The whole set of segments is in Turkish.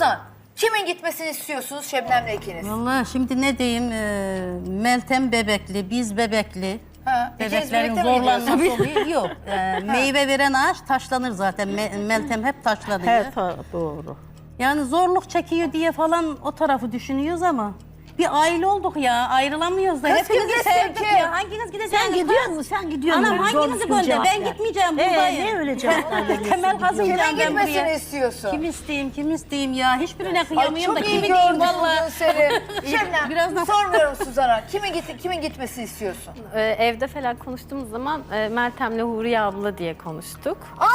Suzan, kimin gitmesini istiyorsunuz Şebnem'le ikiniz? Vallahi şimdi ne diyeyim e, Meltem bebekli, biz bebekli. Ha, ikiniz Bebeklerin birlikte mi zorlanması gidiyorsunuz? oluyor. Yok. e, meyve veren ağaç taşlanır zaten. Me- Meltem hep taşlanıyor. Evet doğru. Yani zorluk çekiyor diye falan o tarafı düşünüyoruz ama bir aile olduk ya. Ayrılamıyoruz da. Kız kim gitsin. Hanginiz gideceksiniz? Sen gidiyor musun? Sen gidiyor musun? Anam hanginizi gönder? Ben gitmeyeceğim Ee, buradayım. ne öyle cevaplar veriyorsun? Temel Kimin ben gitmesini buraya. istiyorsun? Kim isteyeyim, kim isteyeyim ya? Hiçbirine kıyamıyorum da çok kimi iyi diyeyim gördüm valla. seni. Şebnem, Birazdan- sormuyorum Suzan'a. Kimin, git, kimin gitmesini istiyorsun? Ee, evde falan konuştuğumuz zaman e, Meltem'le Huriye abla diye konuştuk. Aa,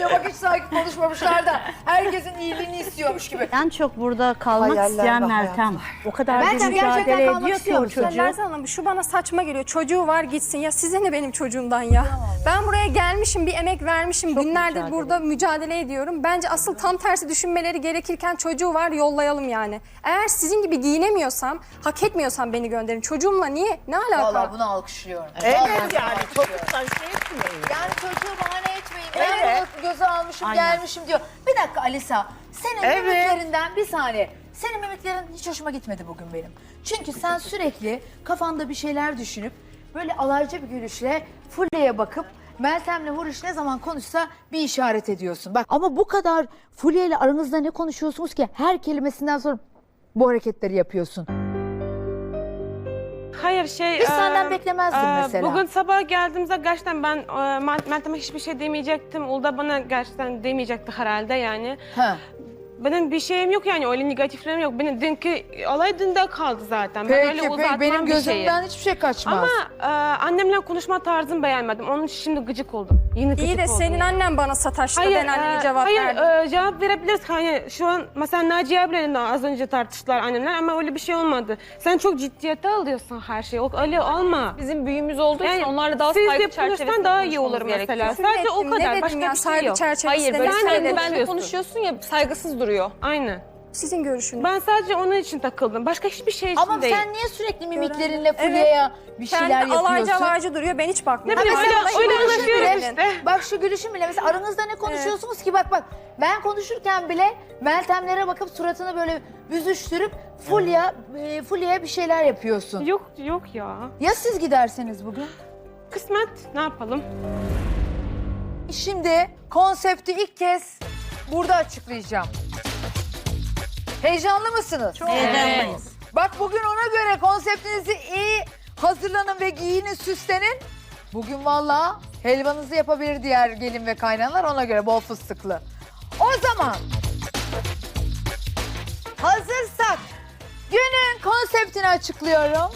davranıyor. Bak hiç sakin konuşmamışlar da herkesin iyiliğini istiyormuş gibi. En çok burada kalmak Hayaller isteyen ve Meltem. O kadar Meltem bir gerçekten mücadele kalmak ediyor ki o musun? çocuğu. Hanım şu bana saçma geliyor. Çocuğu var gitsin ya size ne benim çocuğumdan ya. Ben buraya gelmişim bir emek vermişim. Günlerdir mücadele. burada mücadele ediyorum. Bence asıl tam tersi düşünmeleri gerekirken çocuğu var yollayalım yani. Eğer sizin gibi giyinemiyorsam, hak etmiyorsam beni gönderin. Çocuğumla niye? Ne alaka? Vallahi bunu alkışlıyorum. Evet Vallahi yani çok da şey etmiyor. Yani çocuğu bahane etmeyin. Ben onu göze almışım gelmişim diyor. Bir dakika Alisa. Senin Evet. mimiklerinden bir saniye. Senin mimiklerin hiç hoşuma gitmedi bugün benim. Çünkü sen sürekli kafanda bir şeyler düşünüp böyle alaycı bir gülüşle Fulya'ya bakıp Meltem'le Huriş ne zaman konuşsa bir işaret ediyorsun. Bak ama bu kadar Fulya ile aranızda ne konuşuyorsunuz ki her kelimesinden sonra bu hareketleri yapıyorsun. Hayır şey... Biz senden beklemezdim mesela. Bugün sabah geldiğimizde gerçekten ben e, Mel- Meltem'e hiçbir şey demeyecektim. Ulda bana gerçekten demeyecekti herhalde yani. Ha. Benim bir şeyim yok yani öyle negatiflerim yok. Benim dünkü olay dünde kaldı zaten. ben öyle Peki, peki uzatmam benim bir şeyi. gözümden hiçbir şey kaçmaz. Ama e, annemle konuşma tarzını beğenmedim. Onun için şimdi gıcık oldum. Yine gıcık İyi de oldum. senin annen bana sataştı. ben annene e, cevap hayır, verdim. e, cevap verebiliriz. Hani şu an mesela Naciye ablayla da az önce tartıştılar annemler ama öyle bir şey olmadı. Sen çok ciddiyete alıyorsun her şeyi. O- Öyle olma. Bizim büyüğümüz olduğu için Yani onlarla daha siz saygı yapılırsan çerçevesinde daha iyi olur konuşmamız mesela. gerekiyor. Sadece o Küfür ettim, kadar. Başka bir şey saygı yok. çerçevesinde Hayır böyle ne sen de konuşuyorsun ya saygısız duruyor. Aynen. Sizin görüşünüz. Ben sadece onun için takıldım. Başka hiçbir şey için Ama değil. sen niye sürekli mimiklerinle Fulya'ya bir şeyler Kendi alaycı yapıyorsun? alaycı duruyor ben hiç Ne bakmıyorum. bileyim Mesela öyle, şu öyle gülüşün anlaşıyoruz bile- işte. Bak şu gülüşün bile mesela aranızda ne konuşuyorsunuz ki bak bak ben konuşurken bile Meltemlere bakıp suratını böyle büzüştürüp Fulya e, Fulya'ya bir şeyler yapıyorsun. Yok yok ya. Ya siz giderseniz bugün? Kısmet ne yapalım? Şimdi konsepti ilk kez burada açıklayacağım. Heyecanlı mısınız? Çok Heyecanlıyız. Bak bugün ona göre konseptinizi iyi hazırlanın ve giyinin, süslenin. Bugün valla helvanızı yapabilir diğer gelin ve kaynanalar ona göre bol fıstıklı. O zaman hazırsak günün konseptini açıklıyorum.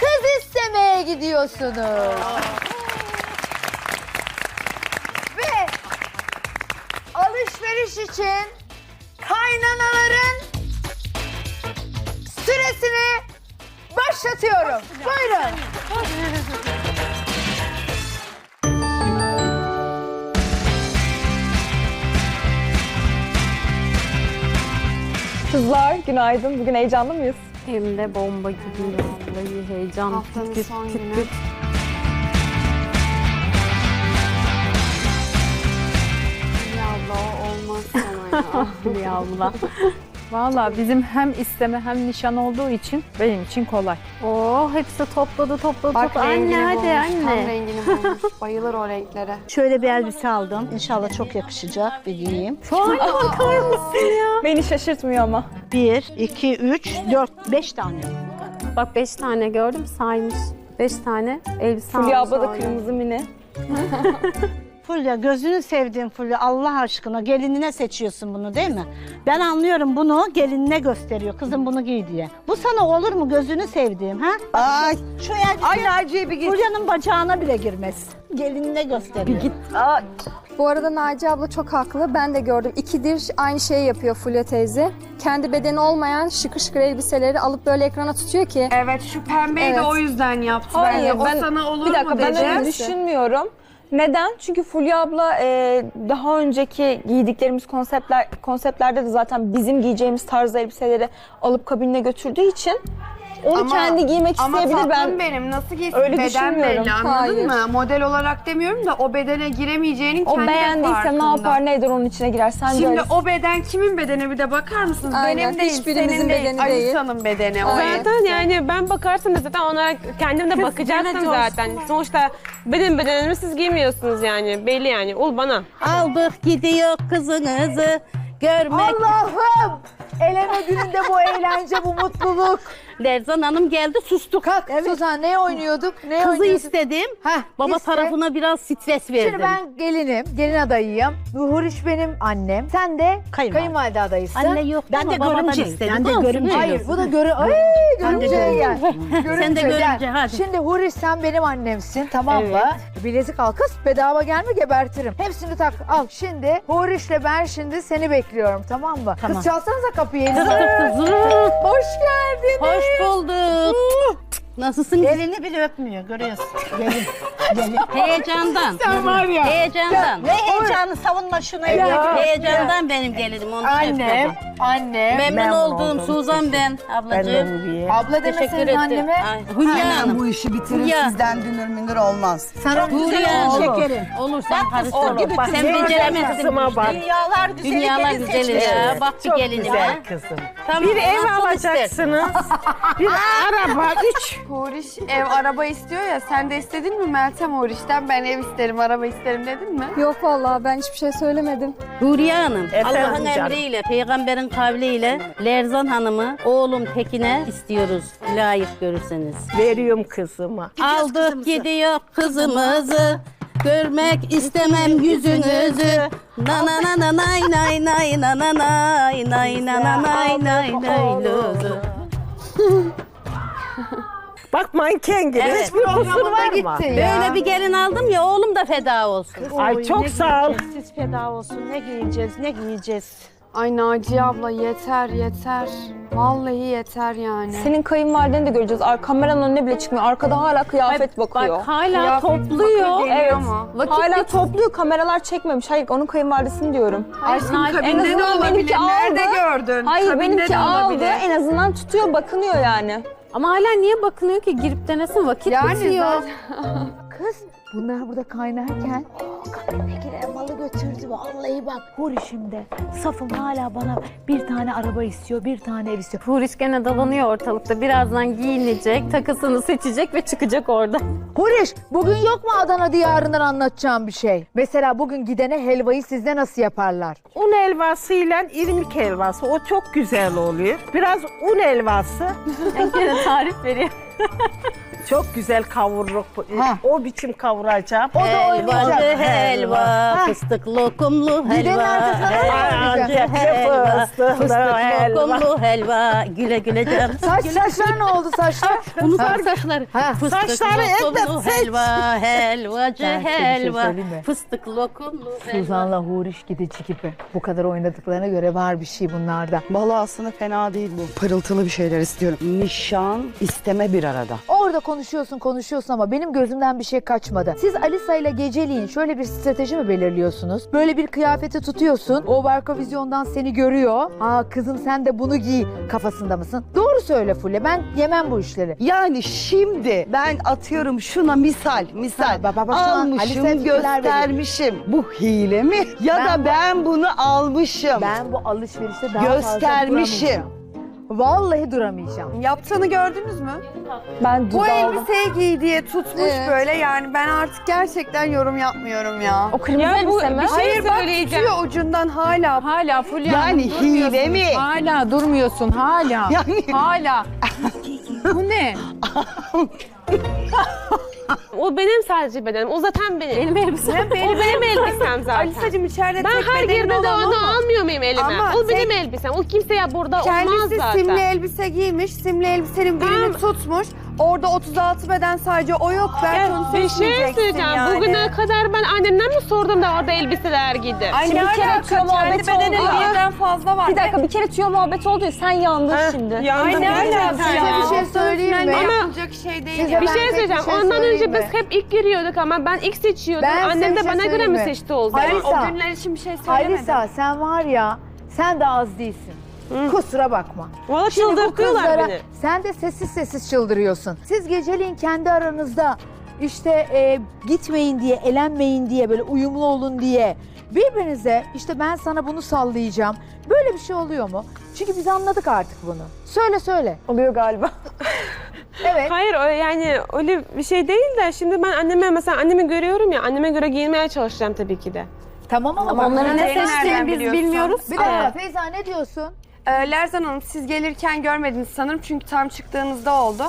Kız istemeye gidiyorsunuz. Ve alışveriş için kaynanaların süresini başlatıyorum. Buyurun. Kızlar günaydın. Bugün heyecanlı mıyız? Hem de bomba gibi vallahi heyecan. Haftanın son günü. Hülya abla. Valla bizim hem isteme hem nişan olduğu için benim için kolay. Oo hepsi topladı topladı Bak topladı. rengini Anne hadi bulmuş, Tam anne. rengini bulmuş. Bayılır o renklere. Şöyle bir elbise aldım. İnşallah çok yakışacak bir giyeyim. Anne bakar mısın ya? Beni şaşırtmıyor ama. Bir, iki, üç, dört, beş tane. Bak beş tane gördüm saymış. Beş tane elbise Fulya almış abla da kırmızı mini. Fulya gözünü sevdiğim Fulya Allah aşkına gelinine seçiyorsun bunu değil mi? Ben anlıyorum bunu gelinine gösteriyor kızım bunu giy diye. Bu sana olur mu gözünü sevdiğim ha? Ay. Şu elbise Ay Naciye bir git. Fulya'nın bacağına bile girmez. Gelinine gösteriyor. Git. Ay. Bu arada Naci abla çok haklı. Ben de gördüm. İkidir aynı şeyi yapıyor Fulya teyze. Kendi bedeni olmayan şıkır şıkır elbiseleri alıp böyle ekrana tutuyor ki. Evet şu pembeyi Evet. de o yüzden yaptı Hayır, bence. O ben- sana olur Bir dakika mu ben dedi. öyle düşünmüyorum. Neden? Çünkü Fulya abla e, daha önceki giydiklerimiz konseptler konseptlerde de zaten bizim giyeceğimiz tarz elbiseleri alıp kabinine götürdüğü için Onu kendi giymek Ama isteyebilir. tatlım Ben benim nasıl giysin öyle beden düşünmüyorum. belli anladın Hayır. mı? Model olarak demiyorum da o bedene giremeyeceğinin o kendi de beğendiyse ne farkında. yapar ne eder onun içine girer. Sen Şimdi öyle. o beden kimin bedeni bir de bakar mısınız? Aynen, Benim değil, hiçbirimizin senin değil, bedeni değil. Alisa'nın bedeni. o Zaten yani ben bakarsam da zaten onlara kendim de bakacaktım zaten. Sonuçta benim bedenimi siz giymiyorsunuz yani. Belli yani. Ol bana. Aldık gidiyor kızınızı görmek. Allah'ım! Eleme gününde bu eğlence, bu mutluluk. Lerzan Hanım geldi sustuk. Kalk Suzan ne oynuyorduk? Ne Kızı oynuyorduk? istedim. Heh, Baba iste. tarafına biraz stres verdim. Şimdi ben gelinim, gelin adayıyım. Bu Huriş benim annem. Sen de Kayınvalide. kayınvalide adayısın. Anne yok Ben ama de babadan istedim. Ben de öyle Hayır bu da görü... Ay görümceye gel. Sen de görümce, hadi. Şimdi Huriş sen benim annemsin tamam mı? Bilezik al kız bedava gelme gebertirim. Hepsini tak al. Şimdi Huriş'le ben şimdi seni bekliyorum tamam mı? Tamam. Kız çalsanıza kapıyı. Hoş geldin. Hoş bulduk. Nasılsın? Elini bile öpmüyor görüyorsun. Gelin. Gelin. Heyecandan. Sen var ya. Heyecandan. Ne heyecanı savunma şunu. Heyecandan benim gelinim onu Annem, annem. Memnun oldum Suzan ben ablacığım. Abla Teşekkür demeseniz ederim. anneme. Ay, Hülya Hanım. bu işi bitirir Hülya. sizden dünür münür olmaz. Sen Hülya Hanım. Şekerim. Olur sen Bak, karıştır. oğlum, bak, sen beceremezsin. Dünyalar güzeli Dünyalar güzeli ya. Bak bir gelinime. kızım. Tamam, Bir ev alacaksınız. bir araba, üç. Huriş ev araba istiyor ya sen de istedin mi Meltem Huriş'ten ben ev isterim araba isterim dedin mi? Yok vallahi ben hiçbir şey söylemedim. Huriye Hanım, Allah'ın emriyle, peygamberin kavliyle Lerzan Hanım'ı oğlum Tekin'e istiyoruz. Layık görürseniz. Veriyorum kızıma. Aldık gidiyor kızımızı. Görmek istemem yüzünüzü. Na na na na nay nay nay na na nay nay na na nay nay nay luzu. Bak manken gibi. Evet. Hiçbir kusur var mı? gitti ya. Böyle bir gelin aldım ya oğlum da feda olsun. Ay çok sağ ol. Siz feda olsun. Ne giyeceğiz, ne giyeceğiz. Ay Naciye abla yeter yeter. Vallahi yeter yani. Senin kayınvalideni de göreceğiz. Ar kameranın önüne bile çıkmıyor. Arkada hala kıyafet bakıyor. Bak hala Kıyafet topluyor. geliyor Evet. ama. Vakit Hala bit- topluyor. Kameralar çekmemiş. Hayır onun kayınvalidesini diyorum. Aşkım en kabinde de azından olabilir. benimki Nerede gördün? Hayır Kabinde benimki de aldı. olabilir. En azından tutuyor, bakınıyor yani. Ama hala niye bakınıyor ki girip denesin vakit Yani bitiyor. zaten- Kız bunlar burada kaynarken kabine girer malı götürdü. Vallahi bak Huriş'imde safım hala bana bir tane araba istiyor, bir tane ev istiyor. Huriş gene dolanıyor ortalıkta. Birazdan giyinecek, takısını seçecek ve çıkacak orada. Huriş bugün yok mu Adana diyarından anlatacağım bir şey? Mesela bugün gidene helvayı sizde nasıl yaparlar? Un helvasıyla irmik helvası. O çok güzel oluyor. Biraz un helvası. gene tarif veriyor. Çok güzel kavururuk. Ha. O biçim kavuracağım. O da oynayacak. Helvacı helva, fıstık lokumlu helva. ne oynayacak? helva, Fıstıklı fıstık helva. lokumlu helva. Güle güle canım. Saç saçlar ne oldu saçlar? Unutlar saçları. Ha. Fıstık Saçları et de seç. helva, helvacı Ben size bir şey helva. söyleyeyim mi? Fıstık lokumlu helva. Suzan'la Huriş gidici gibi. Bu kadar oynadıklarına göre var bir şey bunlarda. Vallahi aslında fena değil bu. Pırıltılı bir şeyler istiyorum. Nişan, isteme bir arada. Orada konuşuyorsun konuşuyorsun ama benim gözümden bir şey kaçmadı. Siz Alisa ile geceliğin şöyle bir strateji mi belirliyorsunuz? Böyle bir kıyafeti tutuyorsun. O barka vizyondan seni görüyor. Aa kızım sen de bunu giy kafasında mısın? Doğru söyle Fule ben yemem bu işleri. Yani şimdi ben atıyorum şuna misal, misal Ha, bak, bak, bak, Alisa'ya almışım, fikirler veriyor. göstermişim. Bu hile mi? Ya Ben da ben bunu almışım. Ben bu alışverişte daha fazla Göstermişim. duramayacağım. Vallahi duramayacağım. Yaptığını gördünüz mü? Ben Bu elbiseyi giy diye tutmuş Evet. böyle yani ben artık gerçekten yorum yapmıyorum ya. O kırmızı Ya bu elbise mi? bir şey Hayır bak söyleyeceğim. tutuyor ucundan hala. Hala Fulya Yani Hanım durmuyorsun. hile mi? Hala durmuyorsun hala. Yani Hala. Bu ne? O benim sadece bedenim. O zaten benim. Benim elbisem. o benim elbisem zaten. Alisacığım içeride ben tek her girdiğimde onu almıyor muyum elime? Ama o benim elbisem. O kimseye burada olmaz Kendisi zaten. simli elbise giymiş. Simli elbisenin birini tutmuş. Orada 36 beden sadece o yok. Belki onu Bir şey seçmeyeceksin söyleyeceğim. yani. Bugüne kadar ben annemden mi sordum da orada elbiseler giydi? Ay Şimdi ne bir kere alaka? tüyo Kendi muhabbeti oldu birden fazla var. Bir dakika bir kere tüyo muhabbeti oldu ya sen yandın şimdi. Yandım. ne alaka Size bir şey söyleyeyim mi? Ama yapılacak şey değil Size ya. Bir Ben şey tek bir söyleyeceğim. şey Ondan söyleyeyim önce mi? biz hep ilk giriyorduk ama ben ilk seçiyordum. Ben size Annem bir de şey bana göre söyleyeyim mi mi? seçti o zaman? O günler için bir şey söylemedim. Alisa sen var ya sen de az değilsin. Kusura bakma. Valla Şimdi bu çıldırtıyorlar kızlara beni. sen de sessiz sessiz çıldırıyorsun. Siz geceliğin kendi aranızda işte e, gitmeyin diye, elenmeyin diye, böyle uyumlu olun diye birbirinize işte ben sana bunu sallayacağım. Böyle bir şey oluyor mu? Çünkü biz anladık artık bunu. Söyle söyle. Oluyor galiba. Evet. Hayır o yani öyle bir şey değil de şimdi ben anneme mesela annemi görüyorum ya anneme göre giyinmeye çalışacağım tabii ki de. Tamam ama, bak- onların Ne seçtiğini biz biliyorsun? bilmiyoruz. Bir dakika Feyza ne diyorsun? Ee, Lerzan Hanım siz gelirken görmediniz sanırım çünkü tam çıktığınızda oldu.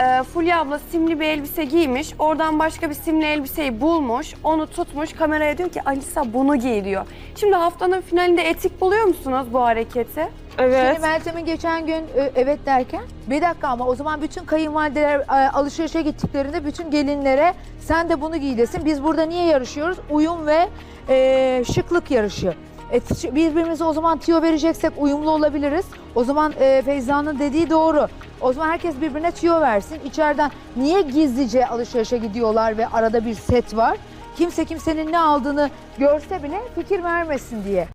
Ee, Fulya abla simli bir elbise giymiş. Oradan başka bir simli elbiseyi bulmuş. Onu tutmuş. Kameraya diyor ki Alisa bunu giy diyor. Şimdi haftanın finalinde etik buluyor musunuz bu hareketi? Evet. Şimdi Meltem'in geçen gün e, evet derken bir dakika ama o zaman bütün kayınvalideler e, alışverişe gittiklerinde bütün gelinlere sen de bunu giy desin. Biz burada niye yarışıyoruz? Uyum ve e, şıklık yarışı. E, birbirimize o zaman tiyo vereceksek uyumlu olabiliriz. O zaman e, Feyza'nın dediği doğru. O zaman herkes birbirine tiyo versin. İçeriden niye gizlice alışverişe gidiyorlar ve arada bir set var? Kimse kimsenin ne aldığını görse bile fikir vermesin diye.